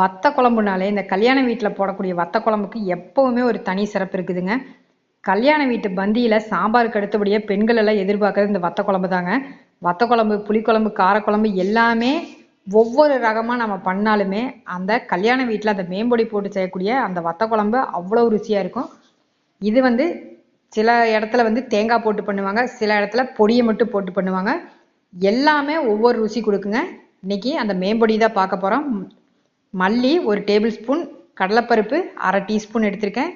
வத்த குழம்புனாலே இந்த கல்யாண வீட்டில் போடக்கூடிய வத்த குழம்புக்கு எப்பவுமே ஒரு தனி சிறப்பு இருக்குதுங்க. கல்யாண வீட்டு பந்தியில் சாம்பாருக்கு அடுத்தபடியாக பெண்கள் எல்லாம் எதிர்பார்க்கறது இந்த வத்த குழம்பு தாங்க. வத்த குழம்பு புளிக்குழம்பு காரக்குழம்பு எல்லாமே ஒவ்வொரு ரகமாக நம்ம பண்ணாலுமே அந்த கல்யாண வீட்டில் அந்த மேம்பொடி போட்டு செய்யக்கூடிய அந்த வத்த குழம்பு அவ்வளோ ருசியாக இருக்கும். இது வந்து சில இடத்துல வந்து தேங்காய் போட்டு பண்ணுவாங்க சில இடத்துல பொடியை மட்டும் போட்டு பண்ணுவாங்க. எல்லாமே ஒவ்வொரு ருசி கொடுக்குங்க. இன்னைக்கு அந்த மேம்பொடி தான் பார்க்க போகிறோம் மல்லி ஒரு டேபிள் ஸ்பூன் கடலைப்பருப்பு அரை டீஸ்பூன் எடுத்திருக்கேன்.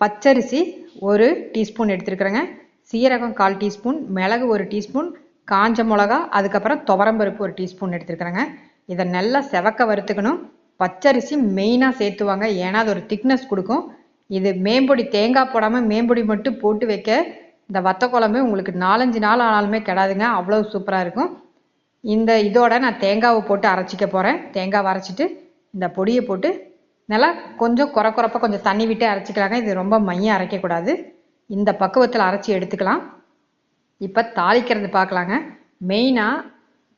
பச்சரிசி ஒரு டீஸ்பூன் எடுத்துருக்குறேங்க. சீரகம் கால் டீஸ்பூன் மிளகு ஒரு டீஸ்பூன் காஞ்ச மிளகா அதுக்கப்புறம் துவரம்பருப்பு ஒரு டீஸ்பூன் எடுத்துருக்குறேங்க. இதை நல்லா செவக்க வறுத்துக்கணும். பச்சரிசி மெயினாக சேர்த்துவாங்க. ஏன்னா அது ஒரு திக்னஸ் கொடுக்கும். இது மேம்பொடி தேங்காய் போடாமல் மேம்பொடி மட்டும் போட்டு வைக்க இந்த வத்த குழம்பு உங்களுக்கு நாலஞ்சு நாள் ஆனாலுமே கிடாதுங்க. அவ்வளோ சூப்பராக இருக்கும். இந்த இதோட நான் தேங்காவை போட்டு அரைச்சிக்க போகிறேன் தேங்காவை அரைச்சிட்டு இந்த பொடியை போட்டு நல்லா கொஞ்சம் குறை குறைப்பாக கொஞ்சம் தண்ணி விட்டு அரைச்சிக்கலாங்க. இது ரொம்ப மையம் அரைக்கக்கூடாது. இந்த பக்குவத்தில் அரைச்சி எடுத்துக்கலாம். இப்போ தாளிக்கிறது பார்க்கலாங்க. மெயினாக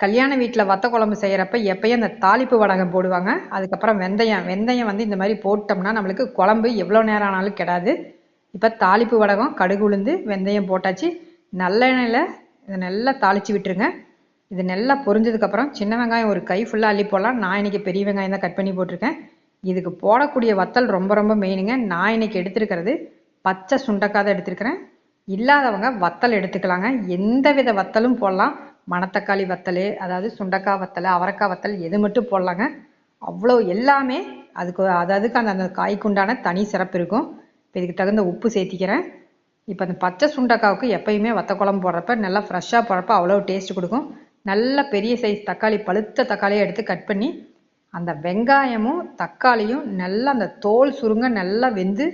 கல்யாண வீட்டில் வத்த குழம்பு செய்கிறப்ப எப்பயும் அந்த தாளிப்பு வடகம் போடுவாங்க. அதுக்கப்புறம் வெந்தயம் வெந்தயம் வந்து இந்த மாதிரி போட்டோம்னா நம்மளுக்கு குழம்பு எவ்வளோ நேரம் ஆனாலும் கிடாது. இப்போ தாளிப்பு வடகம் கடுகு உளுந்து வெந்தயம் போட்டாச்சு. நல்லெண்ணெயில் இதை நல்லா தாளித்து விட்டுருங்க. இது நல்லா பொரிஞ்சதுக்கப்புறம் சின்ன வெங்காயம் ஒரு கை ஃபுல்லாக அள்ளி போடலாம். நான் இன்னைக்கு பெரிய வெங்காயம் தான் கட் பண்ணி போட்டிருக்கேன். இதுக்கு போடக்கூடிய வத்தல் ரொம்ப ரொம்ப மெயினுங்க நான் இன்னைக்கு எடுத்திருக்கிறது பச்சை சுண்டக்காய் தான் எடுத்திருக்கிறேன். இல்லாதவங்க வத்தல் எடுத்துக்கலாங்க. எந்த வித வத்தலும் போடலாம். மணத்தக்காளி வத்தல் அதாவது சுண்டக்காய் வத்தல் அவரைக்காய் வத்தல் எது மட்டும் போடலாங்க. அவ்வளோ எல்லாமே அதுக்கு அது அதுக்கு அந்த அந்த காய்க்கு உண்டான தனி சிறப்பு இருக்கும். இப்போ இதுக்கு தகுந்த உப்பு சேர்த்திக்கிறேன். இப்போ அந்த பச்சை சுண்டக்காவுக்கு எப்பயுமே வத்த குழம்பு போடுறப்ப நல்லா ஃப்ரெஷ்ஷாக போடுறப்ப அவ்வளோ டேஸ்ட் கொடுக்கும். நல்ல பெரிய சைஸ் தக்காளி பழுத்த தக்காளியை எடுத்து கட் பண்ணி அந்த வெங்காயமும் தக்காளியும் நல்லா அந்த தோல் சுருங்க நல்லா வெந்து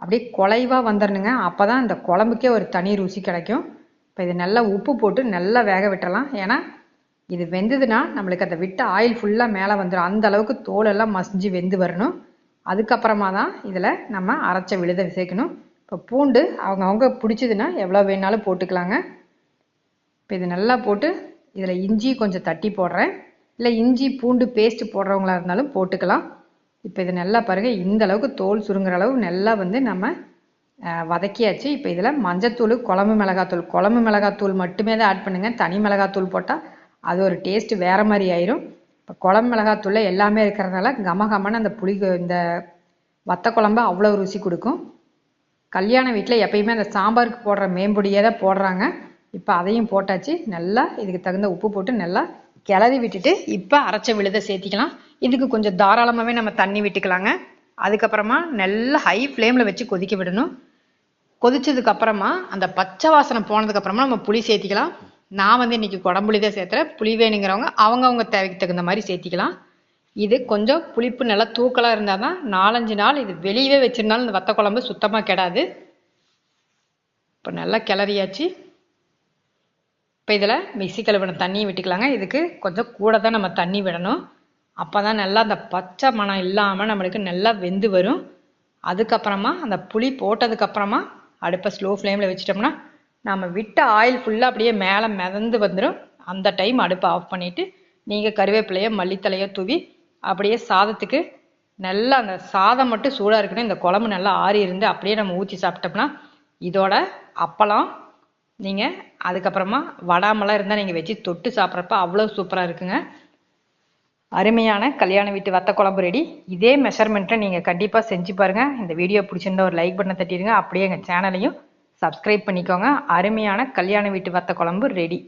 அப்படியே குலைவாக வந்துடணுங்க அப்போ தான் இந்த குழம்புக்கே ஒரு தனி ருசி கிடைக்கும். இப்போ இது நல்லா உப்பு போட்டு நல்லா வேக விட்டுறலாம். ஏன்னா இது வெந்ததுன்னா நம்மளுக்கு அதை விட்டு ஆயில் ஃபுல்லாக மேலே வந்துடும் அந்த அளவுக்கு தோலெல்லாம் மசிஞ்சு வெந்து வரணும். அதுக்கப்புறமா தான் இதில் நம்ம அரைச்ச விழுத சேர்க்கணும். இப்போ பூண்டு அவங்க அவங்க பிடிச்சதுன்னா எவ்வளோ வேணாலும் போட்டுக்கலாங்க. இப்போ இது நல்லா போட்டு இதில் இஞ்சி கொஞ்சம் தட்டி போடுறேன். இல்லை இஞ்சி பூண்டு பேஸ்ட் போடுறவங்களா இருந்தாலும் போட்டுக்கலாம். இப்போ இது நல்லா பாருங்கள் இந்த அளவுக்கு தோல் சுருங்குற அளவு நல்லா வந்து நம்ம வதக்கியாச்சு. இப்போ இதில் மஞ்சத்தூள் குழம்பு மிளகாத்தூள். குழம்பு மிளகாத்தூள் மட்டுமே தான் ஆட் பண்ணுங்கள் தனி மிளகாத்தூள் போட்டால் அது ஒரு டேஸ்ட் வேறு மாதிரி ஆயிரும். இப்போ குழம்பு மிளகாத்தூளில் எல்லாமே இருக்கிறதுனால கம அந்த புளி இந்த வத்த குழம்பு அவ்வளோ ருசி கொடுக்கும். கல்யாண வீட்டில் எப்பயுமே அந்த சாம்பாருக்கு போடுற மேம்பொடியே தான் போடுறாங்க. இப்போ அதையும் போட்டாச்சு. நல்லா இதுக்கு தகுந்த உப்பு போட்டு நல்லா கிளறி விட்டுட்டு இப்போ அரைச்ச விழுதை சேர்த்திக்கலாம். இதுக்கு கொஞ்சம் தாராளமாகவே நம்ம தண்ணி விட்டுக்கலாங்க. அதுக்கப்புறமா நல்லா ஹை ஃப்ளேமில் வச்சு கொதிக்க விடணும். கொதிச்சதுக்கு அப்புறமா அந்த பச்சை வாசனை போனதுக்கு அப்புறமா நம்ம புளி சேர்த்திக்கலாம். நான் வந்து இன்னைக்கு குடம்புளி தான் சேர்த்துறேன். புளி வேணுங்கிறவங்க அவங்கவுங்க தேவைக்கு தகுந்த மாதிரி சேர்த்திக்கலாம். இது கொஞ்சம் புளிப்பு நல்லா தூக்கலாக இருந்தால் தான் நாலஞ்சு நாள் இது வெளியவே வச்சிருந்தாலும் இந்த வத்த குழம்பு சுத்தமாக கெடாது. இப்போ நல்லா கிளறியாச்சு. இப்போ இதில் மிக்சி கழுவின தண்ணியை விட்டுக்கலாங்க. இதுக்கு கொஞ்சம் கூட தான் நம்ம தண்ணி விடணும். அப்போ தான் நல்லா அந்த பச்சை மணம் இல்லாமல் நம்மளுக்கு நல்லா வெந்து வரும். அதுக்கப்புறமா அந்த புளி போட்டதுக்கப்புறமா அடுப்பை ஸ்லோ ஃப்ளேமில் வச்சிட்டோம்னா நம்ம விட்ட ஆயில் ஃபுல்லாக அப்படியே மேலே மிதந்து வந்துடும் அந்த டைம் அடுப்பை ஆஃப் பண்ணிவிட்டு நீங்கள் கருவேப்பிலையோ மல்லித்தலையோ தூவி அப்படியே சாதத்துக்கு நல்லா அந்த சாதம் மட்டும் சூடாக இருக்கணும். இந்த குழம்பு நல்லா ஆறி இருந்து அப்படியே நம்ம ஊற்றி சாப்பிட்டோம்னா இதோட அப்பளம் நீங்கள் அதுக்கப்புறமா வடாமலாம் இருந்தால் நீங்கள் வச்சு தொட்டு சாப்பிட்றப்ப அவ்வளோ சூப்பராக இருக்குங்க. அருமையான கல்யாண வீட்டு வத்த குழம்பு ரெடி இதே மெஷர்மெண்ட்டை நீங்கள் கண்டிப்பாக செஞ்சு பாருங்கள் இந்த வீடியோ பிடிச்சிருந்தா ஒரு லைக் பண்ண தட்டிடுங்க. அப்படியே எங்கள் சேனலையும் சப்ஸ்கிரைப் பண்ணிக்கோங்க. அருமையான கல்யாண வீட்டு வத்த குழம்பு ரெடி